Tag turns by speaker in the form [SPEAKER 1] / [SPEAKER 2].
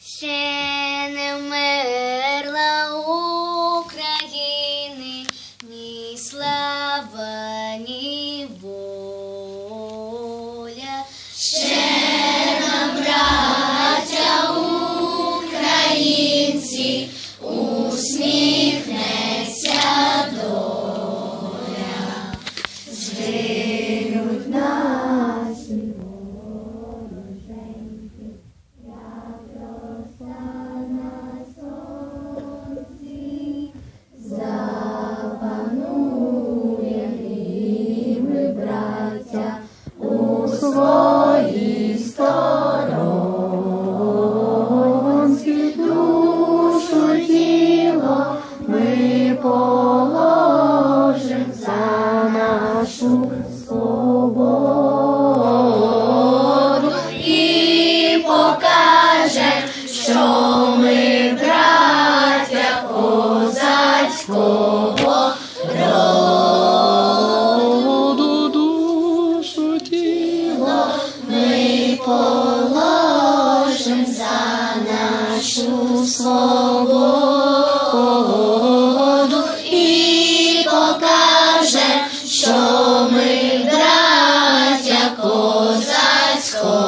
[SPEAKER 1] Ще не вмерла України, ні слава, ні воля. Ще своїй душу тіло ми положим за нашу свободу. І покажем, що ми браття козацького тепло ми положим за нашу свободу і покаже, що ми братя козацького.